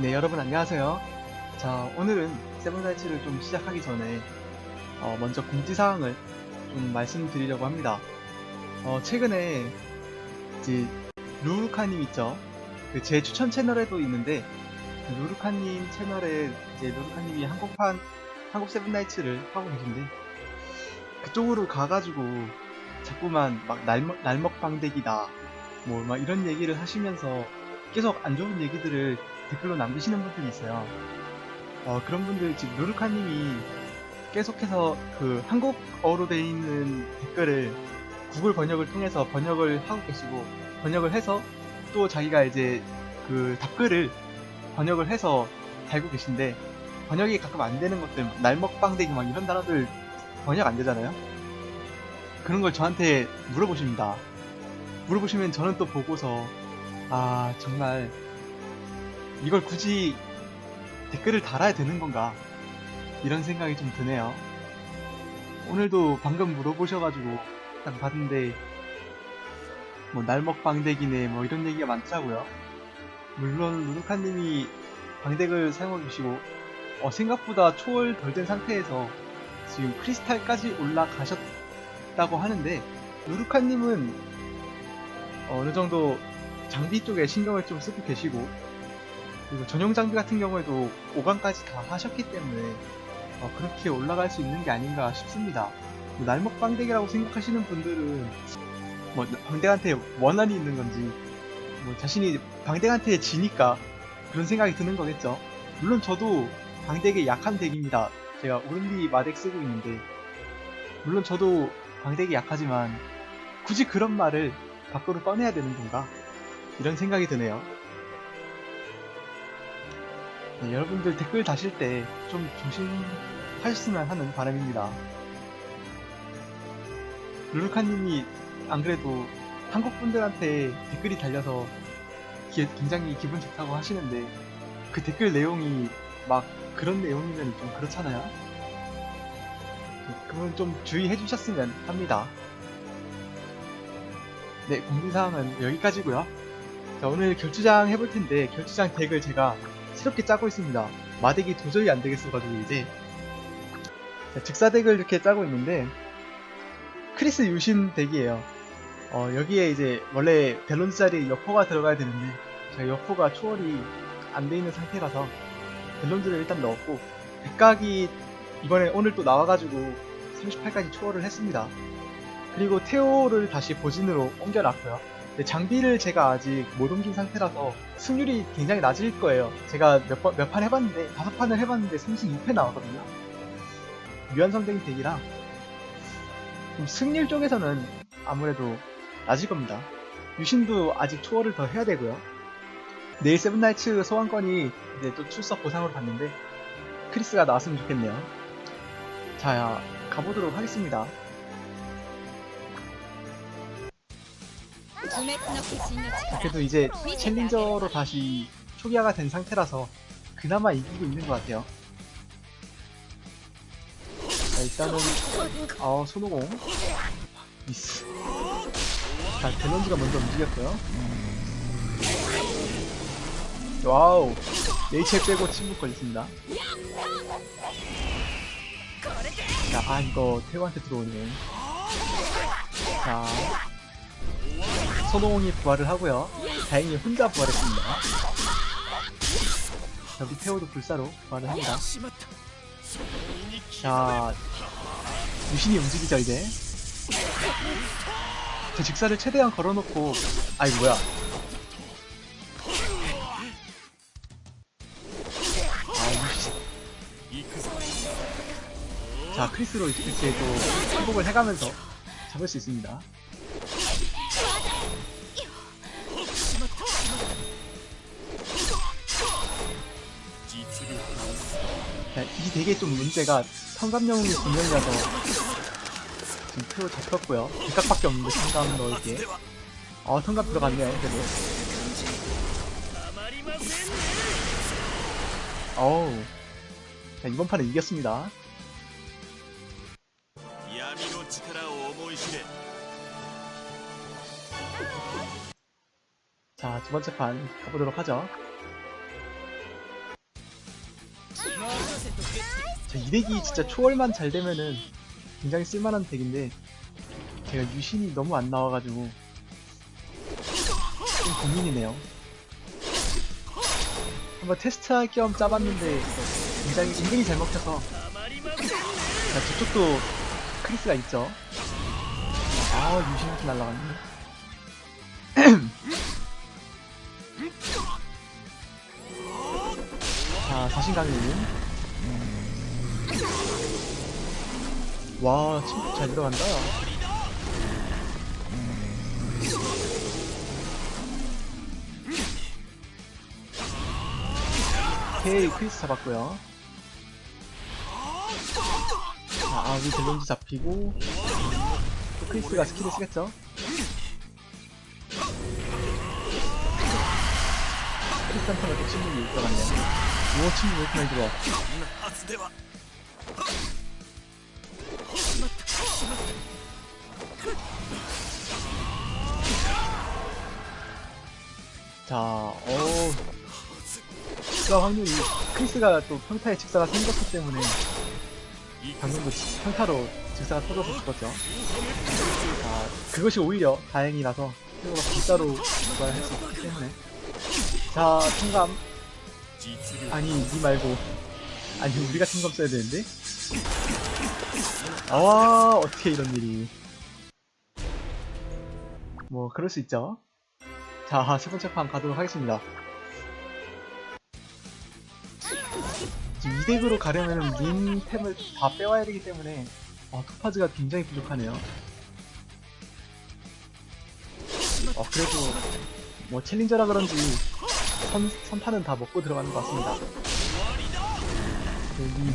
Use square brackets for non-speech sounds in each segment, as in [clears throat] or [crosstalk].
네, 여러분 안녕하세요. 자, 오늘은 세븐라이츠를 좀 시작하기 전에 어, 먼저 공지사항을 좀 말씀드리려고 합니다. 어, 최근에 이제 루루카님 있죠? 그 제 추천 채널에도 있는데 그 루루카님 채널에 이제 루루카님이 한국판 한국 세븐라이츠를 하고 계신데 그쪽으로 가가지고 자꾸만 막 날먹, 날먹방대기다 뭐 막 이런 얘기를 하시면서 계속 안 좋은 얘기들을 댓글로 남기시는 분들이 있어요. 어, 그런 분들 지금 루루카님이 계속해서 그 한국어로 돼 있는 댓글을 구글 번역을 통해서 번역을 하고 계시고 번역을 해서 또 자기가 이제 그 답글을 번역을 해서 달고 계신데 번역이 가끔 안 되는 것들 날먹방대기 막 이런 단어들 번역 안 되잖아요. 그런 걸 저한테 물어보십니다. 물어보시면 저는 또 보고서 아 정말 이걸 굳이 댓글을 달아야 되는 건가 이런 생각이 좀 드네요. 오늘도 방금 물어보셔가지고 딱 봤는데 뭐 날먹 방대기네 뭐 이런 얘기가 많더라고요. 물론 루루카님이 방덱을 사용하고 계시고 어, 생각보다 초월 덜 된 상태에서 지금 크리스탈까지 올라가셨다고 하는데 루루카님은 어느 정도 장비 쪽에 신경을 좀 쓰고 계시고 그리고 전용 장비 같은 경우에도 5강까지 다 하셨기 때문에 어, 그렇게 올라갈 수 있는 게 아닌가 싶습니다. 뭐 날먹 방대기라고 생각하시는 분들은 뭐 방대한테 원한이 있는 건지 뭐 자신이 방대한테 지니까 그런 생각이 드는 거겠죠. 물론 저도 방대기 약한 덱입니다. 제가 오른비 마덱 쓰고 있는데 물론 저도 방대기 약하지만 굳이 그런 말을 밖으로 꺼내야 되는 건가? 이런 생각이 드네요. 네, 여러분들 댓글 다실 때 좀 조심하셨으면 하는 바람입니다. 루루카님이 안 그래도 한국 분들한테 댓글이 달려서 기- 굉장히 기분 좋다고 하시는데 그 댓글 내용이 막 그런 내용이면 좀 그렇잖아요. 네, 그건 좀 주의해 주셨으면 합니다. 네, 공지사항은 여기까지고요 자, 오늘 결투장 해볼 텐데 결투장 덱을 제가 새롭게 짜고 있습니다. 마덱이 도저히 안 되겠어가지고 이제 자, 즉사덱을 이렇게 짜고 있는데 크리스 유신 덱이에요. 어, 여기에 이제 원래 델론즈 자리에 여포가 들어가야 되는데 제가 여포가 초월이 안 돼 있는 상태라서 델론즈를 일단 넣었고 백각이 이번에 오늘 또 나와가지고 38까지 초월을 했습니다. 그리고 테오를 다시 보진으로 옮겨놨고요. 근데 장비를 제가 아직 못 옮긴 상태라서 승률이 굉장히 낮을 거예요. 제가 몇 번, 몇 판 해봤는데, 다섯 판을 해봤는데 32패 나왔거든요. 유한성적인 덱이랑, 좀 승률 쪽에서는 아무래도 낮을 겁니다. 유신도 아직 초월을 더 해야 되고요. 내일 세븐나이츠 소환권이 이제 또 출석 보상으로 받는데, 크리스가 나왔으면 좋겠네요. 자, 가보도록 하겠습니다. 그래도 이제 챌린저로 다시 초기화가 된 상태라서 그나마 이기고 있는 것 같아요. 자, 일단은 어 손오공 미스. 자, 델런즈가 먼저 움직였고요. 와우, 네이첼 빼고 침묵 걸렸습니다. 자, 아 이거 태우한테 들어오네. 자, 손오공이 부활을 하고요. 다행히 혼자 부활했습니다. 여기 태호도 불사로 부활을 합니다. 자, 유신이 움직이죠 이제. 제 직사를 최대한 걸어놓고, 아이 뭐야? 아. 자 크리스로 이렇게 또 회복을 해가면서 잡을 수 있습니다. 네, 이 되게 좀 문제가 성감영웅이 분명이라서 지금 표로 잡혔고요. 백각밖에 없는데 성감 넣을게. 어 성감 들어갔네요. 그래도. 어우. 자, 이번 판은 이겼습니다. 자, 두 번째 판 가보도록 하죠. 아! 자, 이 덱이 진짜 초월만 잘 되면은 굉장히 쓸만한 덱인데 제가 유신이 너무 안 나와가지고 좀 고민이네요. 한번 테스트할 겸 짜봤는데 굉장히 은근히 잘 먹혀서 자, 저쪽도 크리스가 있죠. 아, 유신 이렇게 날라갔네. [clears throat] 자, 자신감이 와, 침묵 잘 들어간다. 오케이, 크리스 잡았고요. 자, 아, 우리 델론즈 잡히고, 또 크리스가 스킬을 쓰겠죠? 크리스한테는 또 침묵이 들어갔네요. 오, 침묵 왜 이렇게 많이 들어와? 자, 어 직사 확률이 크리스가 또 평타에 직사가 생겼기 때문에 방금도 지- 평타로 직사가 터져서 죽었죠. 자, 그것이 오히려 다행이라서 태호가 직사로 부활을 할수 있기 때문에. 자, 통감. 아니 니 말고. 아니 우리가 통감 써야 되는데? 아 어떻게 이런 일이. 뭐 그럴 수 있죠 자 세 번째 판 가도록 하겠습니다 지금 이 덱으로 가려면은 린 템을 다 빼와야 되기 때문에 아, 토파즈가 굉장히 부족하네요 어 그래도 뭐 챌린저라 그런지 선, 선판은 다 먹고 들어가는 것 같습니다. 여기,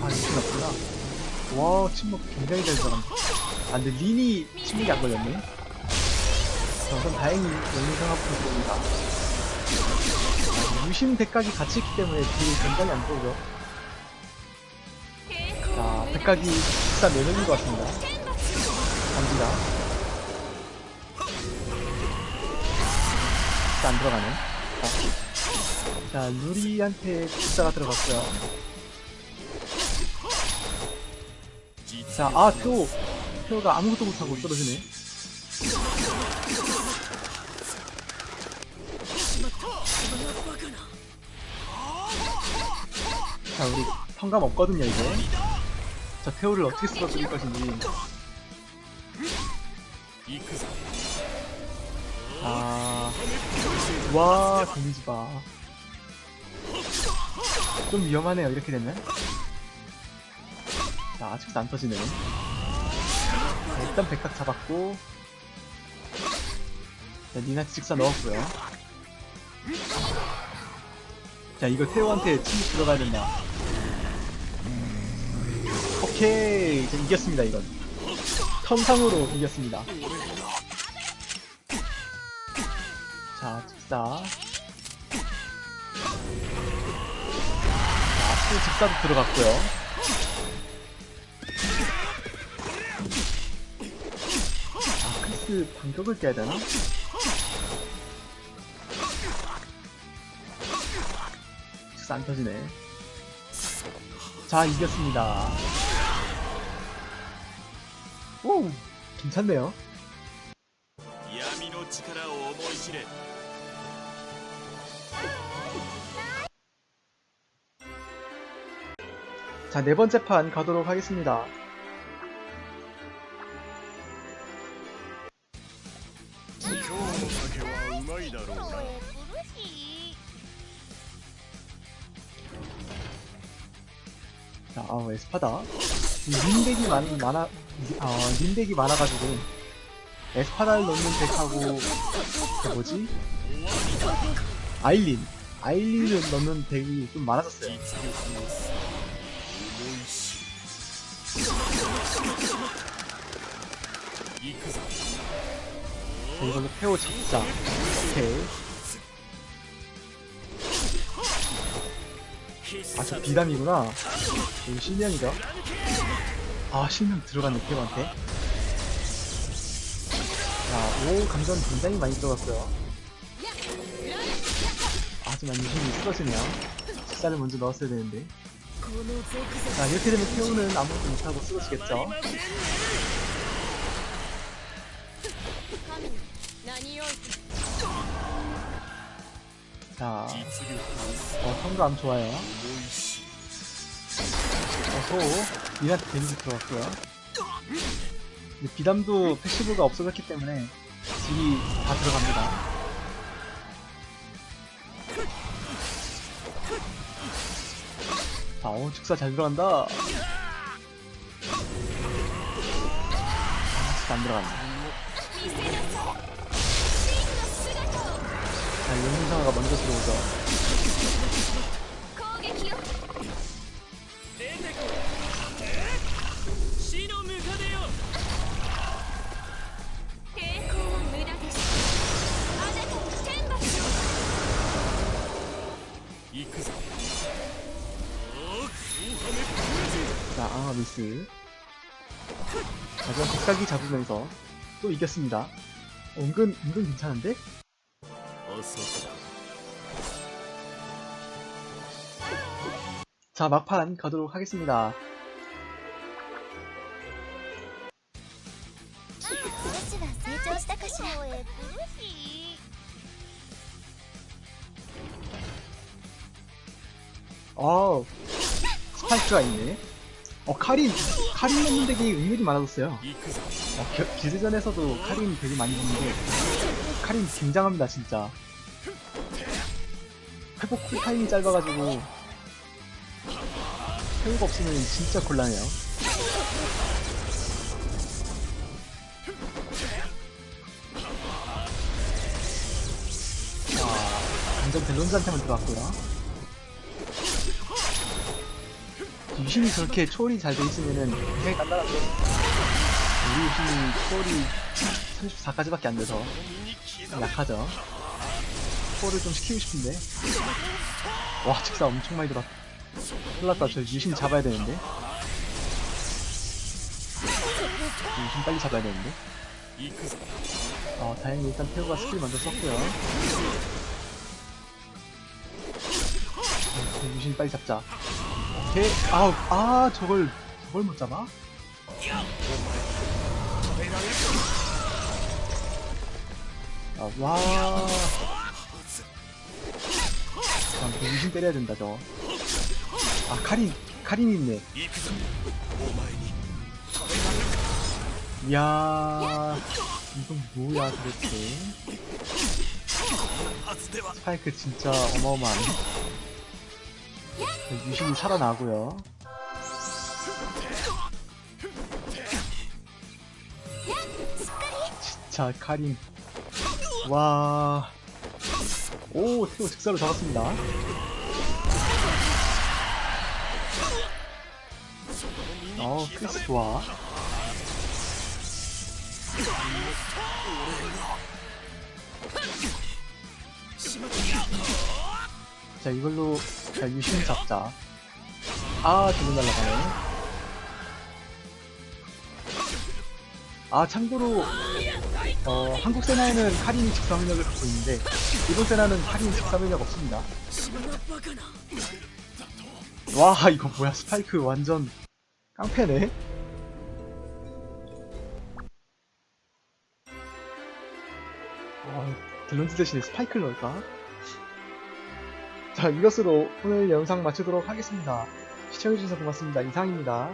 아, 유신 없구나. 와, 침묵 굉장히 잘 들어간다. 아, 근데 린이 침묵이 안 걸렸네. 자, 우선 다행히 영상하고 있습니다. 아, 유신 백각이 같이 있기 때문에 뒤에 굉장히 안 들어오죠. 자, 백각이 비싼 4명인 것 같습니다. 갑니다. 진짜 안 들어가네. 자, 자 루리한테 국사가 들어갔고요. 実 자, 아, 표! 표가 아무것도 못하고 떨어지네. 자 우리 성감 없거든요 이제. 자 태우를 어떻게 쓸어줄 것인지. 아와 데미지 봐좀 위험하네요 이렇게 되면. 자 아직도 안 터지네요. 자, 일단 백각 잡았고. 자 니나 직사 넣었고요. 자 이거 태우한테 침입 들어가야 된다. 오케이. 자, 이겼습니다, 이건. 턴상으로 이겼습니다. 자, 직사. 자, 또 직사도 들어갔고요. 아, 크리스 반격을 깨야 되나? 안 터지네. 자, 이겼습니다. 오, 괜찮네요. 자, 네 번째 판 가도록 하겠습니다. 자, 아우, 에스파다. 인덱이 많, 많아, 어, 님덱이 아, 많아가지고. 에스파달 넣는 덱하고 그 뭐지? 아일린. 아일린을 넣는 덱이 좀 많아졌어요. 이거는 페오 잡자. 오케이. 아저 비담이구나. 이거 실명이죠 아 신명 들어간 느낌한테? 자오 감전 굉장히 많이 들어갔어요. 하지만 유심이 쓰러지네요. 식사를 먼저 넣었어야 되는데. 자 이렇게 되면 태우는 아무것도 못하고 쓰러지겠죠? 자 어, 성감 좋아요. 어서 니한테 데미지 들어왔고요 근데 비담도 패시브가 없어졌기 때문에 딜이 다 들어갑니다. 자, 어, 오, 축사 잘 들어간다. 아, 진짜 안 들어간다. 자, 연민상화가 먼저 들어오죠. 자, 아, 미스. 하지만 각각이 잡으면서 또 이겼습니다. 어, 은근, 은근 괜찮은데? 자, 막판 가도록 하겠습니다. 어우, 할수가 있네. 어 카린 카린 넣는 덱이 은근히 많아졌어요. 그 어, 겨, 기세전에서도 카린 되게 많이 보는데 카린 굉장합니다 진짜. 회복 쿨타임이 짧아가지고 회복 없으면 진짜 곤란해요. 아, 완전 벨론즈한테만 들어갔고요. 유심이 그렇게 초월이 잘 돼 있으면은 굉장히 단단한데 우리 유심이 초월이 34까지밖에 안 돼서 약하죠. 초월을 좀 시키고 싶은데. 와 직사 엄청 많이 들어왔다. 흘렀다. 저 유신 잡아야 되는데. 유신 빨리 잡아야 되는데. 어 다행히 일단 태우가 스킬 먼저 썼고요. 어, 유신 빨리 잡자. 개 아우, 아, 저걸, 저걸 못 잡아? 아, 와. 난 병신 때려야 된다, 저. 아, 카린, 카린 있네. 이야, 이건 뭐야, 도대체. 스파이크 진짜 어마어마하네. 유신이 살아나고요. 진짜 카린. 와. 오, 태호 즉사로 잡았습니다. 어, 크리스 좋아. 자, 이걸로, 자, 유신 잡자. 아, 두분 날라가네. 아, 참고로, 어, 한국 세나에는 카린이 직사명력을 갖고 있는데, 일본 세나는 카린이 직사명력 없습니다. 와, 이거 뭐야, 스파이크 완전 깡패네? 와, 딜런즈 대신에 스파이크를 넣을까? 자, 이것으로 오늘 영상 마치도록 하겠습니다. 시청해주셔서 고맙습니다. 이상입니다.